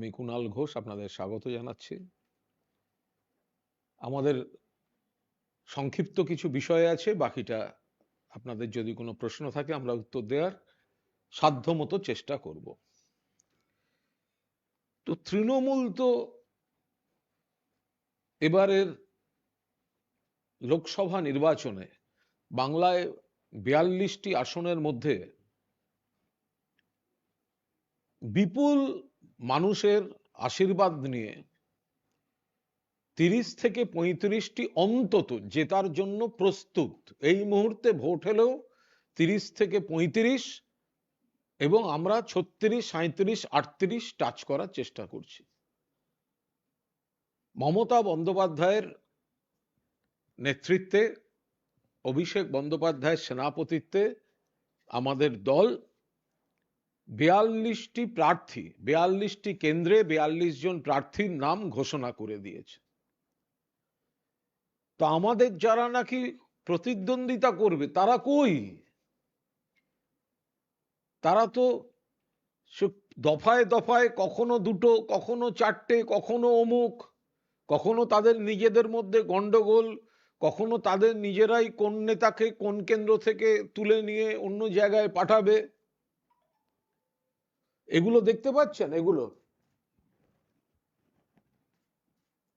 আমি কুণাল ঘোষ আপনাদের স্বাগত জানাচ্ছি। আমাদের সংক্ষিপ্ত কিছু বিষয় আছে, বাকিটা আপনাদের যদি কোনো প্রশ্ন থাকে আমরা উত্তর দেওয়ার সাধ্যমতো চেষ্টা করব। তো তৃণমূল তো এবারের লোকসভা নির্বাচনে বাংলায় বিয়াল্লিশটি আসনের মধ্যে বিপুল মানুষের আশীর্বাদ নিয়ে তিরিশ থেকে পঁয়ত্রিশটি অন্তত জেতার জন্য প্রস্তুত। এই মুহূর্তে ভোট হলেও তিরিশ থেকে পঁয়ত্রিশ এবং আমরা ছত্রিশ সাঁত্রিশ আটত্রিশ টাচ করার চেষ্টা করছি। মমতা বন্দ্যোপাধ্যায়ের নেতৃত্বে, অভিষেক বন্দ্যোপাধ্যায়ের সেনাপতিত্বে আমাদের দল বিয়াল্লিশটি প্রার্থী, বিয়াল্লিশটি কেন্দ্রে বিয়াল্লিশ জন প্রার্থীর নাম ঘোষণা করে দিয়েছে। তো আমাদের যারা নাকি প্রতিদ্বন্দ্বিতা করবে, তারা কই? তারা তো দফায় দফায় কখনো দুটো, কখনো চারটে, কখনো অমুক, কখনো তাদের নিজেদের মধ্যে গন্ডগোল, কখনো তাদের নিজেরাই কোন নেতাকে কোন কেন্দ্র থেকে তুলে নিয়ে অন্য জায়গায় পাঠাবে। এগুলো দেখতে পাচ্ছেন? এগুলো।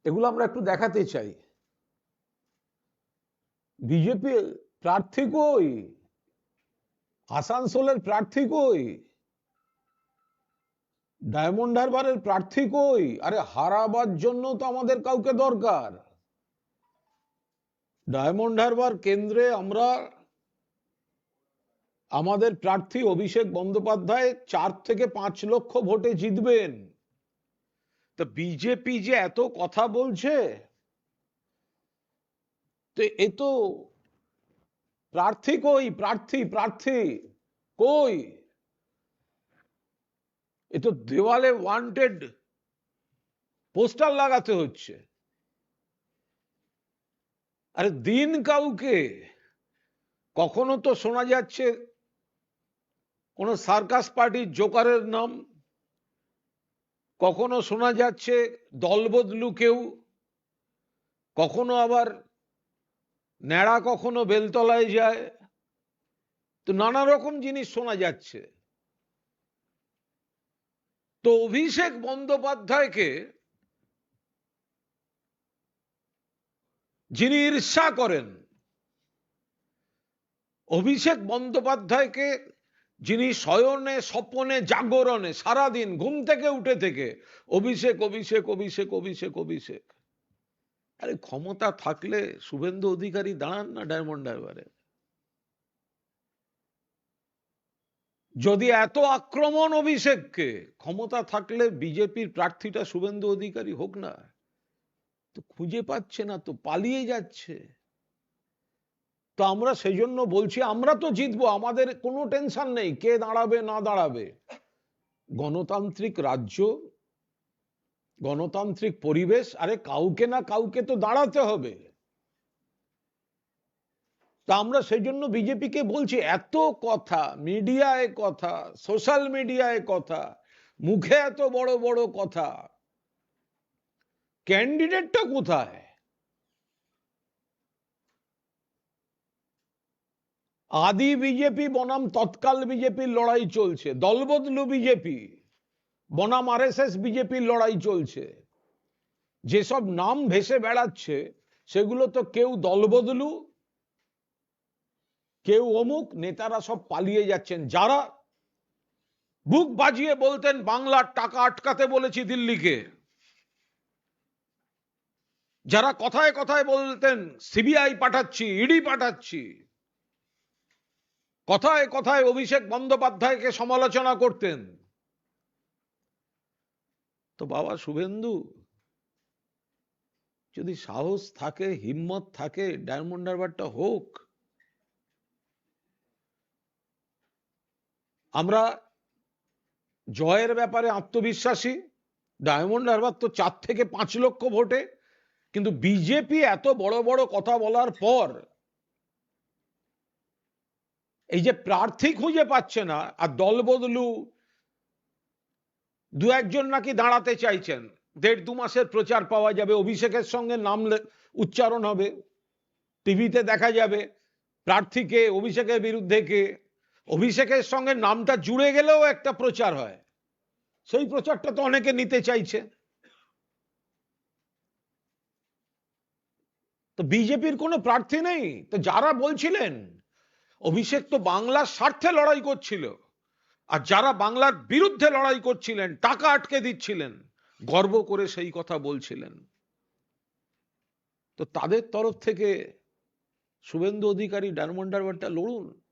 এগুলো আমরা একটু দেখাতে চাই। বিজেপি প্রার্থী কই? আসানসোলের প্রার্থী কই? ডায়মন্ড হারবারের প্রার্থী কই? আরে হারাবার জন্য তো আমাদের কাউকে দরকার। ডায়মন্ড হারবার কেন্দ্রে আমরা আমাদের প্রার্থী অভিষেক বন্দ্যোপাধ্যায় চার থেকে পাঁচ লক্ষ ভোটে জিতবেন। তা বিজেপি যে এত কথা বলছে, তো এ তো প্রার্থী কই? প্রার্থী প্রার্থী কই? এ তো দেওয়ালে ওয়ান্টেড পোস্টার লাগাতে হচ্ছে। আরে দিন কাউকে, কখনো তো শোনা যাচ্ছে কোন সার্কাস পার্টির জোকারের নাম কখনো শোনা যাচ্ছে দলবদলু কেউ? কখনো আবার ন্যাড়া কখনো বেলতলায় যায়? তো নানা রকম জিনিস শোনা যাচ্ছে। তো অভিষেক বন্দ্যোপাধ্যায়কে যিনি ঈর্ষা করেন, অভিষেক বন্দ্যোপাধ্যায়কে যিনি শয়নে, স্বপনে, জাগরণে, সারাদিন ঘুম থেকে, উঠে থেকে অভিষেক অভিষেক অভিষেক অভিষেক অভিষেক। আরে ক্ষমতা থাকলে শুভেন্দু অধিকারী দাঁড়ান না ডায়মন্ড হারবারে। যদি এত আক্রমণ অভিষেককে, ক্ষমতা থাকলে বিজেপির প্রার্থীটা শুভেন্দু অধিকারী হোক না। তো খুঁজে পাচ্ছে না, তো পালিয়ে যাচ্ছে। তো আমরা সেই জন্য বলছি, আমরা তো জিতবো, আমাদের কোনো টেনশন নেই, কে দাঁড়াবে, না দাঁড়াবে। গণতান্ত্রিক রাজ্য, গণতান্ত্রিক পরিবেশ, আরে কাউকে না কাউকে তো দাঁড়াতে হবে। তা আমরা সেই জন্য বিজেপিকে বলছি, এত কথা, মিডিয়ায় কথা, সোশ্যাল মিডিয়ায় কথা, মুখে এত বড় বড় কথা, ক্যান্ডিডেটটা কোথায়? আদি বিজেপি, বনাম তৎকাল বিজেপির লড়াই চলছে। দলবদলু বিজেপি, বনাম আর বিজেপির লড়াই চলছে। যেসব নাম ভেসে বেড়াচ্ছে, সেগুলো তো কেউ দলবদলু, কেউ অমুক, নেতারা সব পালিয়ে যাচ্ছেন। যারা বুক বাজিয়ে বলতেন, বাংলার টাকা আটকাতে বলেছি দিল্লিকে। যারা কথায় কথায় বলতেন, সিবিআই পাঠাচ্ছি, ইডি পাঠাচ্ছি কথায় কথায় অভিষেক বন্দ্যোপাধ্যায়কে সমালোচনা করতেন। তো বাবা শুভেন্দু, যদি সাহস থাকে, হিম্মত থাকে, ডায়মন্ড হারবারটা হোক, আমরা জয়ের ব্যাপারে আত্মবিশ্বাসী। ডায়মন্ড হারবার তো চার থেকে পাঁচ লক্ষ ভোটে, কিন্তু বিজেপি এত বড় বড় কথা বলার পর এই যে প্রার্থী খুঁজে পাচ্ছে না, আর দল বদলু, দু একজন নাকি দাঁড়াতে চাইছেন। দেড় দু মাসের প্রচার পাওয়া যাবে, অভিষেকের সঙ্গে নাম উচ্চারণ হবে, টিভিতে দেখা যাবে, প্রার্থীকে, অভিষেকের বিরুদ্ধে কে, অভিষেকের সঙ্গে নামটা জুড়ে গেলেও একটা প্রচার হয়। সেই প্রচারটা তো অনেকে নিতে চাইছে। তো বিজেপির কোনো প্রার্থী নেই? তো যারা বলছিলেন অভিষেক তো বাংলার স্বার্থে লড়াই করছিল। আর যারা বাংলার বিরুদ্ধে লড়াই করছিলেন, টাকা আটকে দিচ্ছিলেন, গর্ব করে সেই কথা বলছিলেন। তো তাদের তরফ থেকে শুভেন্দু অধিকারী ডায়মন্ড হারবারটা লড়ুন।